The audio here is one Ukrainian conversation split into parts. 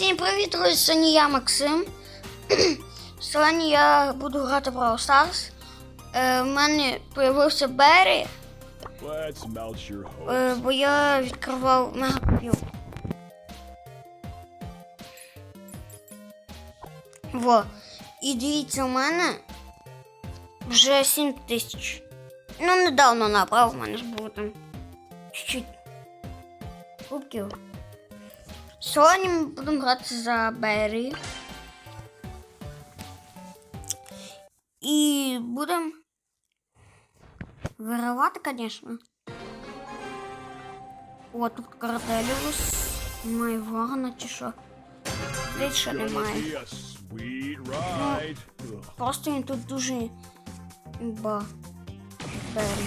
Всім привіт, друзі! Сьогодні я Максим. Сьогодні я буду грати в Brawl Stars. Е, в мене з'явився Беррі, е, бо я відкривав мегакоп'ю. Во. І дивіться, у мене вже 7 тисяч. Ну, недавно набрав, у мене ж було там чуть-чуть кубків. Сьогодні ми будемо грати за Беррі. І будемо виривати, звісно. О, тут Карделіус. Немає ворона чи що. Десь ще Gonna немає. be a sweet ride. Ugh. Просто він тут дуже ба. Беррі.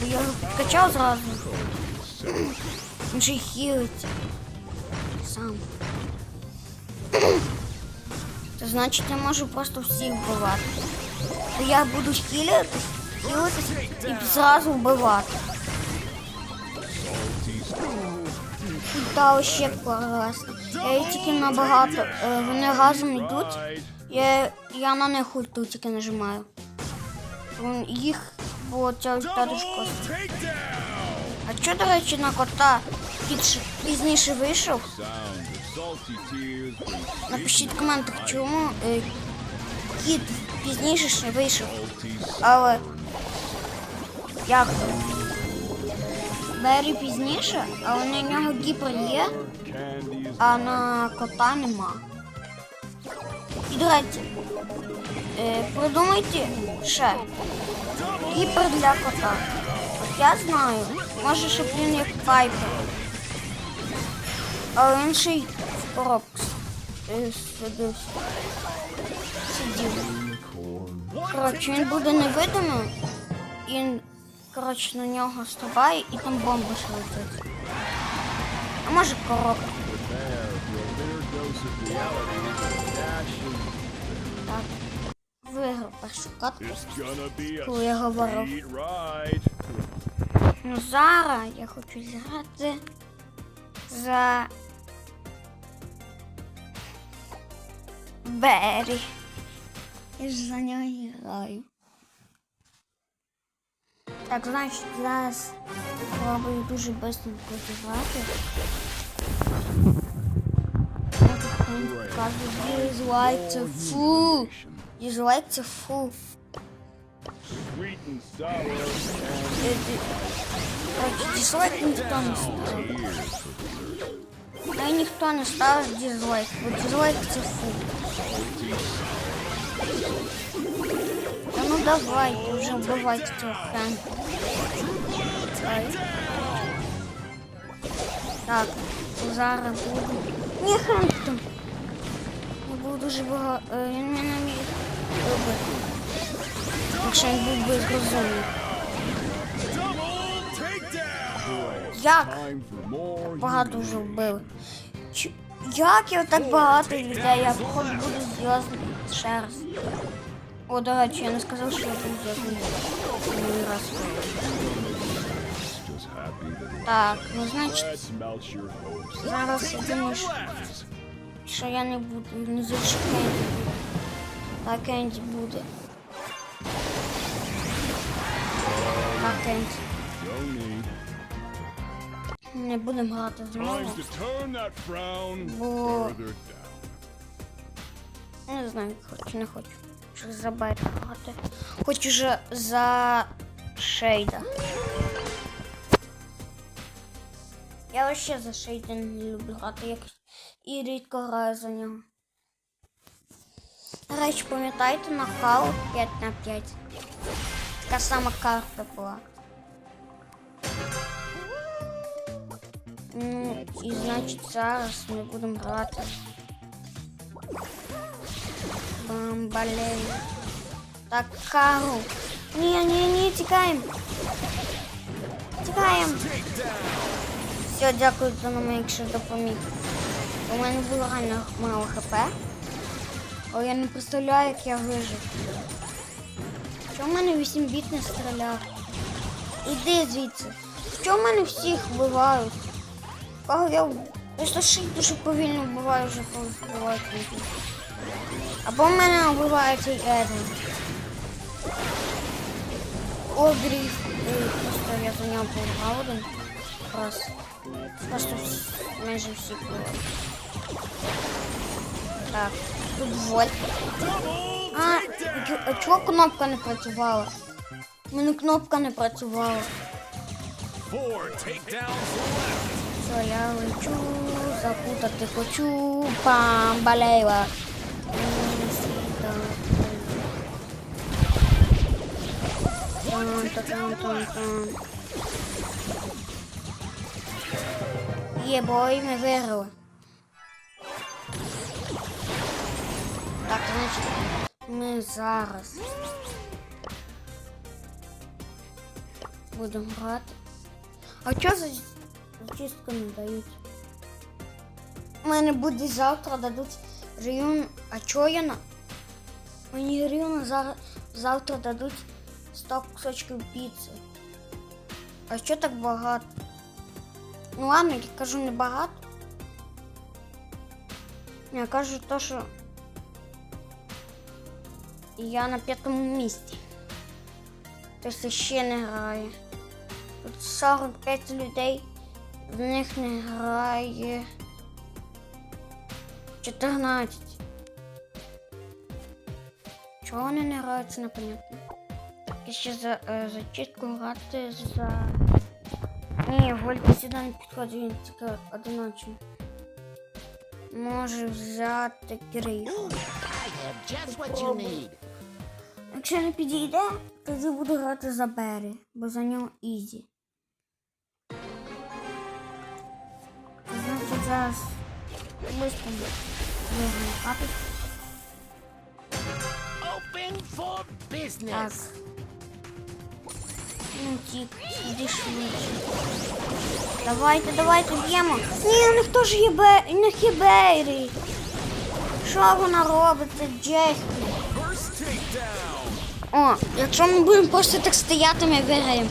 Бо Я його качав зразу. Він же хілиться. Сам. Це значить я можу просто всіх вбивати. То я буду хілити, хілитись і зразу вбивати. Та ще класно. Я тільки набагато. е, Вони разом йдуть. Я, я на них ульту нажимаю. Їх бо ця ульта. А що, до речі, на кота пізніше вийшов? Напишіть в коментах, чому е, кіт пізніше ще вийшов. Але як? Бері пізніше, але на нього гіпер є, а на кота нема. І до речі, е, придумайте ще гіпер для кота. От я знаю, може, щоб він як пайпер. Але він ще й в. Сидів. Коротше, він буде невидимим, і коротше, на нього стрибає і там бомба ще. А може in. Так. Виграв першу катку. Коли я говорив. Ну зараз я хочу зіграти за Бері. Я ж за нього граю. Так, значить, зараз спробую дуже швидко зіграти. Кажу, дізлайк це фу. Дізлайк це фу. Sweet and sour and Е, ді- Коротше, дізлайк ніхто не ставив. tears. Та й ніхто не ставив дізлайк, бо дізлайк це фу. Та ну вже вбивайте цього хренка. Так, зараз буду. Ні, хренк там. Я був дуже багато. Він мене міг робити. Якщо він був. Double. Як? Багато вже вбили. Чи- Як я так багато людей? Я походу буду зв'язаний ще раз. О, до речі, я не сказав, що я буду зв'язаний. Другий раз. Just happy that Так, ну значить, let's melt your hopes. зараз я думаю, що, Left. що я не буду. Не зайшов Кенді буде. Так, Кенді буде. Так, Кенді. Не будемо грати frown Бо down. Не знаю, хочу, не хочу. Хочу за Байта грати. Хочу же за Шейда. Я вообще за Шейда не люблю грати якось. І рідко граю за нього. Речі, пам'ятаєте на хау 5 на 5? Така сама карта була. Ну, і значить зараз ми будемо грати. Бамбалей. Так, Кару. Ні, ні, ні, тікаємо. Тікаємо. Все, дякую за нами, якщо допоміг. У мене було реально мало хп. Але я не представляю, як я вижив. Чому в мене 8 біт не стріляв? Іди звідси. Чому в мене всіх вбивають? Кого я Просто ший дуже повільно вбиває вже вбивають люди. Або в мене вбиває цей Еден. О, гриф. Е, Просто я за нього пограв один раз. Просто майже всі були. Так, тут вольт. А, а чого кнопка не працювала? У мене кнопка не працювала. Four takedowns left. Що я лечу, запутати хочу, памбалева. Є бой, ми виграли. Так, значить, ми зараз будемо грати. А чого за зачистку не дають? У мене буде завтра дадуть район. А чого я на. Мені район зараз завтра дадуть 100 кусочків піци. А що так багато? Ну ладно, я кажу не багато. Я кажу то, що я на п'ятому місці. Тобто ще не грає. Тут 45 людей, в них не грає 14. Чого вони не грають, це непонятно. І ще за, е, за чітку грати за. Ні, Вольт сюди не підходить, він тільки одиночний. Може взяти you. Якщо не підійде, тоді буду грати за Бері, бо за нього ізі. Зараз виграю хату. Open for Так. business. Ну, тік, іди швидше. Давайте, давайте, б'ємо. Ні, у них теж є Бе... у них є Бері. Що вона робить? Це. First. О, якщо ми будемо просто так стояти, ми виграємо.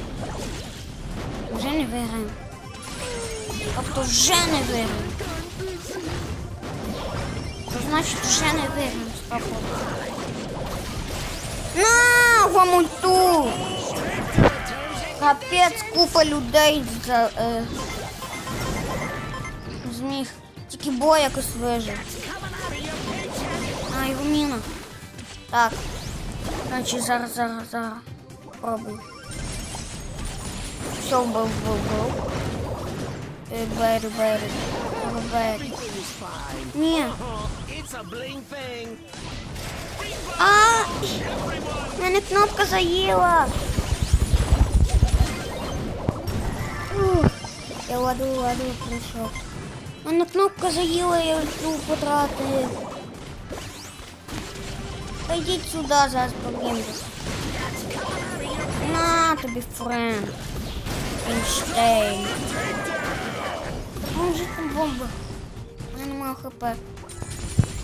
Вже не виграємо. Тобто вже не виграємо. Що значить вже не виграємо? Стоп. На, вам ульту! Капець, купа людей за, е, зміг. Тільки бой якось вижив. А, його міна. Так. Значить, зараз, зараз, зараз. Пробуй. Все, вбив, вбив, вбив. Е, Бері, бері. Треба Бері. Ні. It's a bling thing. А! Мене кнопка заїла. Ух, Я воду, воду прийшов. Мене кнопка заїла, я ульту потратив. Та йдіть сюди, зараз поб'ємо. На тобі френд. Ейнштейн. Бомба. У мене немає хп.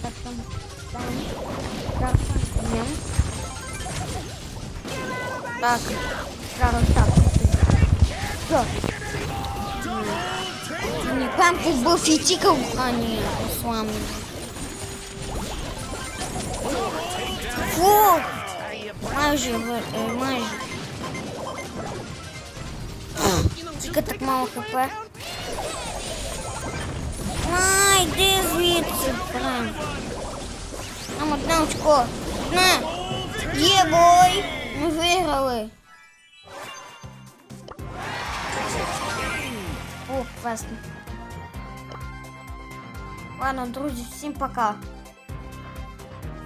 Так там. Там. Так, там. Так. Зараз так. Все. Ні, пемку вбив і тікав. А, ні, Руслан. Фу! Майже, е, майже. Тільки так мало хп. На, йди звідси, прям. Нам одне очко. Не. Є бой. Ми виграли. О, класно. Ладно, друзі, всім пока.